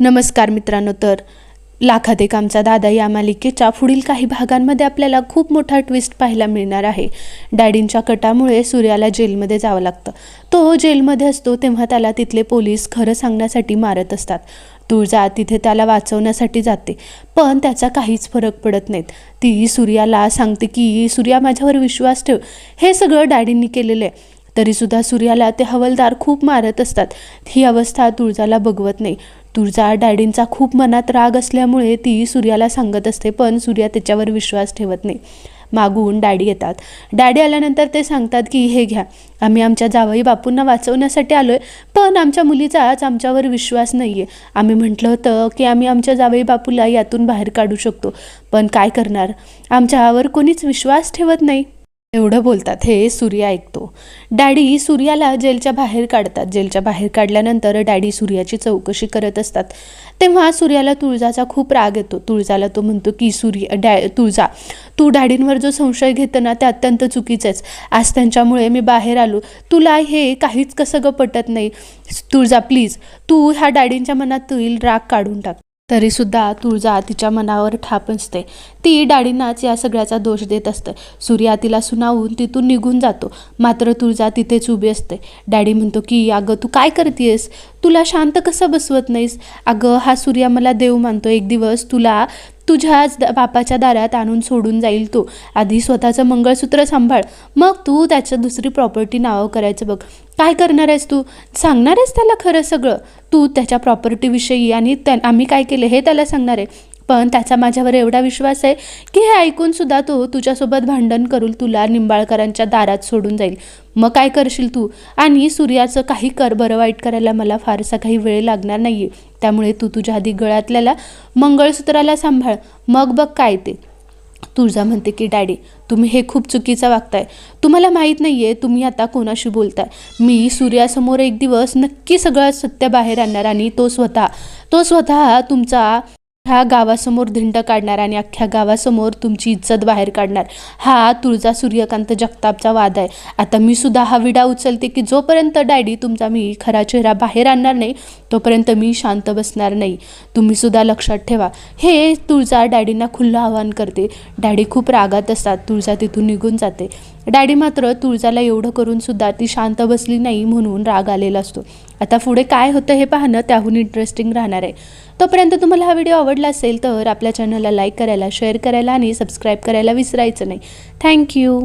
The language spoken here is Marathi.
नमस्कार मित्रांनो तर लाखात एक आमचा दादा या मालिकेच्या पुढील काही भागांमध्ये आपल्याला खूप मोठा ट्विस्ट पाहायला मिळणार आहे. डॅडींच्या कटामुळे सूर्याला जेलमध्ये जावं लागतं. तो जेलमध्ये असतो तेव्हा त्याला तिथले पोलीस खरं सांगण्यासाठी मारत असतात. तुळजा तिथे त्याला वाचवण्यासाठी जाते. पण त्याचा काहीच फरक पडत नाहीत. ती सूर्याला सांगते की सूर्या माझ्यावर विश्वास ठेव. हे सगळं डॅडींनी केलेलं आहे तरीसुद्धा सूर्याला ते हवलदार खूप मारत असतात. ही अवस्था तुळजाला बघवत नाही. तुळजा डॅडींचा खूप मनात राग असल्यामुळे ती सूर्याला सांगत असते पण सूर्या त्याच्यावर विश्वास ठेवत नाही. मागून डॅडी येतात. डॅडी आल्यानंतर ते सांगतात की हे घ्या आम्ही आमच्या जावई बापूंना वाचवण्यासाठी आलो आहे पण आमच्या मुलीचाच आमच्यावर विश्वास नाही आहे आम्ही म्हटलं होतं की आम्ही आमच्या जावई बापूला यातून बाहेर काढू शकतो. पण काय करणार? आमच्यावर कोणीच विश्वास ठेवत नाही. एवढं बोलतात हे सूर्य ऐकतो. डॅडी सूर्याला जेलच्या बाहेर काढतात. जेलच्या बाहेर काढल्यानंतर डॅडी सूर्याची चौकशी करत असतात. तेव्हा सूर्याला तुळजाचा खूप राग येतो. तुळजाला तो म्हणतो की सूर्य डॅ तुळजा तू डॅडींवर जो संशय घेतो ना ते अत्यंत चुकीचंच. आज त्यांच्यामुळे मी बाहेर आलो. तुला हे काहीच कसं ग पटत नाही. तुळजा प्लीज तू ह्या डॅडींच्या मनातील राग काढून टाक. तरीसुद्धा तुळजा तिच्या मनावर ठाप असते ती डाळींनाच या सगळ्याचा दोष देत असते. सूर्या तिला सुनावून तिथून निघून जातो. मात्र तुळजा तिथेच उभी असते. डॅडी म्हणतो की अगं तू काय करतेस तुला शांत कसं बसवत नाहीस? अगं हा सूर्या मला देव मानतो. एक दिवस तुला तुझ्याच द- बापाच्या दारात आणून सोडून जाईल तो. आधी स्वतःचं मंगळसूत्र सांभाळ. मग तू त्याच्या दुसरी प्रॉपर्टी नावं करायचं बघ. काय करणार आहेस तू? सांगणार आहेस त्याला खरं सगळं? तू त्याच्या प्रॉपर्टीविषयी आणि त्या आम्ही काय केलं हे त्याला सांगणार आहे. पण त्याचा माझ्यावर एवढा विश्वास आहे की हे ऐकूनसुद्धा तू तो तुझ्यासोबत भांडण करून तुला निंबाळकरांच्या दारात सोडून जाईल. मग काय करशील तू? आणि सूर्याचं काही कर बरं वाईट करायला मला फारसा काही वेळ लागणार नाही आहे त्यामुळे तू तुझ्या आधी गळ्यातल्याला मंगळसूत्राला सांभाळ. मग बघ काय ते. तुळजा म्हणते की डॅडी तुम्ही हे खूप चुकीचं वागताय. तुम्हाला माहीत नाही आहे तुम्ही आता कोणाशी बोलताय. मी सूर्यासमोर एक दिवस नक्की सगळं सत्य बाहेर आणणार आणि तो स्वतः तो स्वतः तुमचा ह्या गावासमोर धिंड काढणार आणि अख्ख्या गावासमोर तुमची इज्जत बाहेर काढणार. हा तुळजा सूर्यकांत जगतापचा वाद आहे. आता मी सुद्धा हा विडा उचलते की जोपर्यंत डॅडी तुमचा मी खरा चेहरा बाहेर आणणार नाही तोपर्यंत मी शांत बसणार नाही. तुम्ही सुद्धा लक्षात ठेवा. हे तुळजा डॅडींना खुल्लं आवाहन करते. डॅडी खूप रागात असतात. तुळजा तिथून निघून जाते. डॅडी मात्र तुळजाला एवढं करून सुद्धा ती शांत बसली नाही म्हणून राग आलेला असतो. आता पुढे काय होतं हे पाहणं त्याहून इंटरेस्टिंग राहणार आहे. तोपर्यंत तुम्हाला हा व्हिडिओ आवडला असेल तर आपल्या चॅनलला लाईक करायला शेअर करायला आणि सबस्क्राईब करायला विसरायचं नाही. थँक्यू